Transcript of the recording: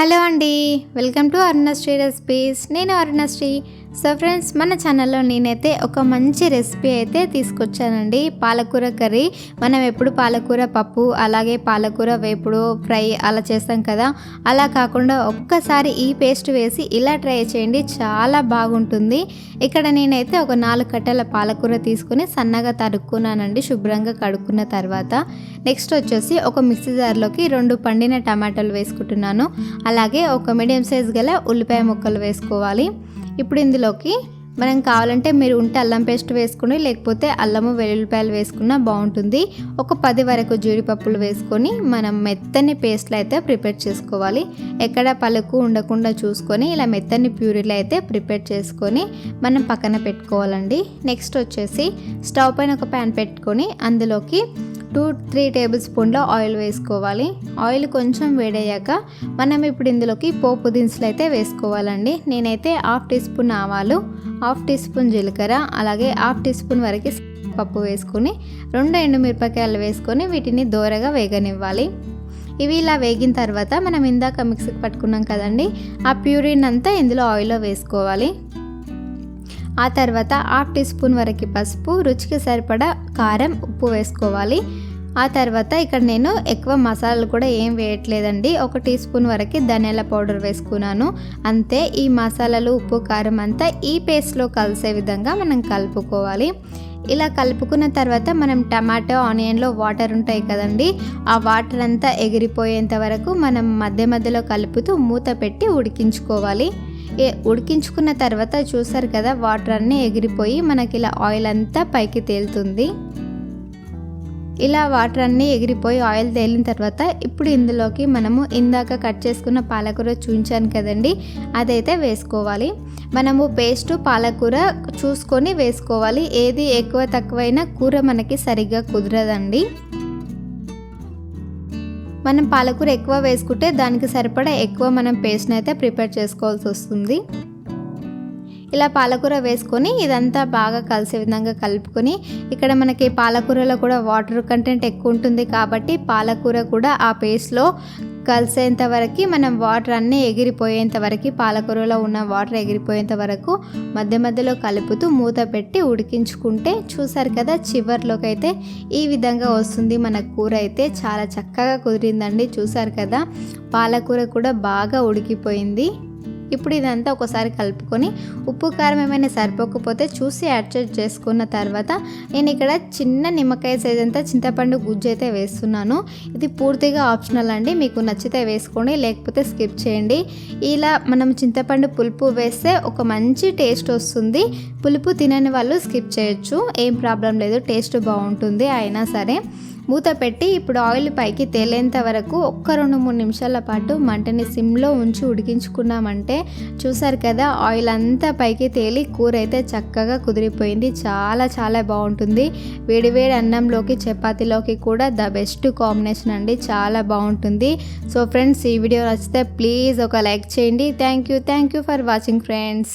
Hello అండి. Welcome to Arunasri recipes. నేను Arunasri. So friends మన ఛానల్లో నేనైతే ఒక మంచి రెసిపీ అయితే తీసుకొచ్చానండి. పాలకూర కర్రీ. మనం ఎప్పుడు పాలకూర పప్పు అలాగే పాలకూర వేపుడు ఫ్రై అలా చేస్తాం కదా. అలా కాకుండా ఒక్కసారి ఈ పేస్ట్ వేసి ఇలా ట్రై చేయండి. చాలా బాగుంటుంది. ఇక్కడ నేనైతే ఒక నాలుగు కట్టల పాలకూర తీసుకుని సన్నగా తరుక్కున్నానండి. శుభ్రంగా కడుక్కున్న తర్వాత. నెక్స్ట్ వచ్చేసి ఒక మిక్సీ జార్లోకి రెండు పండిన టమాటాలు వేసుకుంటున్నాను. అలాగే ఒక మీడియం సైజ్ గల ఉల్లిపాయ ముక్కలు వేసుకోవాలి. ఇప్పుడు ఇందులోకి మనం కావాలంటే మీరు ఉంటే అల్లం పేస్ట్ వేసుకుని లేకపోతే అల్లము వెల్లుల్లిపాయలు వేసుకున్నా బాగుంటుంది. ఒక పది వరకు జీడిపప్పులు వేసుకొని మనం మెత్తని పేస్ట్లు అయితే ప్రిపేర్ చేసుకోవాలి. ఎక్కడ పలుకు ఉండకుండా చూసుకొని ఇలా మెత్తని ప్యూరీలు అయితే ప్రిపేర్ చేసుకొని మనం పక్కన పెట్టుకోవాలండి. నెక్స్ట్ వచ్చేసి స్టవ్ పైన ఒక ప్యాన్ పెట్టుకొని అందులోకి టూ త్రీ టేబుల్ స్పూన్ల ఆయిల్ వేసుకోవాలి. ఆయిల్ కొంచెం వేడయ్యాక మనం ఇప్పుడు ఇందులోకి పోపు దినుసులు అయితే వేసుకోవాలండి. నేనైతే హాఫ్ టీ స్పూన్ ఆవాలు హాఫ్ టీ స్పూన్ జీలకర్ర అలాగే హాఫ్ టీ స్పూన్ వరకు పప్పు వేసుకొని రెండు ఎండుమిరపకాయలు వేసుకొని వీటిని దోరగా వేగనివ్వాలి. ఇవి ఇలా వేగిన తర్వాత మనం ఇందాక మిక్సీకి పట్టుకున్నాం కదండి ఆ ప్యూరిన్ అంతా ఇందులో ఆయిల్లో వేసుకోవాలి. ఆ తర్వాత హాఫ్ టీ స్పూన్ వరకు పసుపు రుచికి సరిపడా కారం ఉప్పు వేసుకోవాలి. ఆ తర్వాత ఇక్కడ నేను ఎక్కువ మసాలాలు కూడా ఏం వేయట్లేదండి. ఒక టీ స్పూన్ వరకు ధనియాల పౌడర్ వేసుకున్నాను. అంతే ఈ మసాలాలు ఉప్పు కారం అంతా ఈ పేస్ట్లో కలిసే విధంగా మనం కలుపుకోవాలి. ఇలా కలుపుకున్న తర్వాత మనం టమాటో ఆనియన్లో వాటర్ ఉంటాయి కదండి ఆ వాటర్ అంతా ఎగిరిపోయేంత వరకు మనం మధ్య మధ్యలో కలుపుతూ మూత పెట్టి ఉడికించుకోవాలి. ఉడికించుకున్న తర్వాత చూసారు కదా వాటర్ అన్నీ ఎగిరిపోయి మనకి ఇలా ఆయిల్ అంతా పైకి తేలుతుంది. ఇలా వాటర్ అన్నీ ఎగిరిపోయి ఆయిల్ తేలిన తర్వాత ఇప్పుడు ఇందులోకి మనము ఇందాక కట్ చేసుకున్న పాలకూర చూపించాను కదండి అదైతే వేసుకోవాలి. మనము పేస్ట్ పాలకూర చూసుకొని వేసుకోవాలి. ఏది ఎక్కువ తక్కువైనా కూర మనకి సరిగ్గా కుదరదండి. మనం పాలకూర ఎక్కువ వేసుకుంటే దానికి సరిపడా ఎక్కువ మనం పేస్ట్ని అయితే ప్రిపేర్ చేసుకోవాల్సి వస్తుంది. ఇలా పాలకూర వేసుకొని ఇదంతా బాగా కలిసే విధంగా కలుపుకొని ఇక్కడ మనకి పాలకూరలో కూడా వాటర్ కంటెంట్ ఎక్కువ ఉంటుంది కాబట్టి పాలకూర కూడా ఆ పేస్ట్లో కలిసేంత వరకు మనం వాటర్ అన్నీ ఎగిరిపోయేంత వరకు పాలకూరలో ఉన్న వాటర్ ఎగిరిపోయేంత వరకు మధ్య మధ్యలో కలుపుతూ మూత పెట్టి ఉడికించుకుంటే చూసారు కదా చివరిలోకి అయితే ఈ విధంగా వస్తుంది మన కూర అయితే. చాలా చక్కగా కుదిరిందండి. చూసారు కదా పాలకూర కూడా బాగా ఉడికిపోయింది. ఇప్పుడు ఇదంతా ఒకసారి కలుపుకొని ఉప్పు కారం ఏమైనా సరిపోకపోతే చూసి అడ్జస్ట్ చేసుకున్న తర్వాత నేను ఇక్కడ చిన్న నిమ్మకాయ సైజ్ అంతా చింతపండు గుజ్జు అయితే వేస్తున్నాను. ఇది పూర్తిగా ఆప్షనల్ అండి. మీకు నచ్చితే వేసుకోండి లేకపోతే స్కిప్ చేయండి. ఇలా మనం చింతపండు పులుపు వేస్తే ఒక మంచి టేస్ట్ వస్తుంది. పులుపు తినని వాళ్ళు స్కిప్ చేయొచ్చు. ఏం ప్రాబ్లం లేదు టేస్ట్ బాగుంటుంది అయినా సరే. మూత పెట్టి ఇప్పుడు ఆయిల్ పైకి తేలేంత వరకు ఒక్క రెండు మూడు నిమిషాల పాటు మంటని సిమ్లో ఉంచి ఉడికించుకున్నామంటే చూసారు కదా ఆయిల్ అంతా పైకి తేలి కూర అయితే చక్కగా కుదిరిపోయింది. చాలా చాలా బాగుంటుంది. వేడివేడి అన్నంలోకి చపాతీలోకి కూడా ద బెస్ట్ కాంబినేషన్ అండి. చాలా బాగుంటుంది. సో ఫ్రెండ్స్ ఈ వీడియో నచ్చితే ప్లీజ్ ఒక లైక్ చేయండి. Thank you. Thank you for watching friends.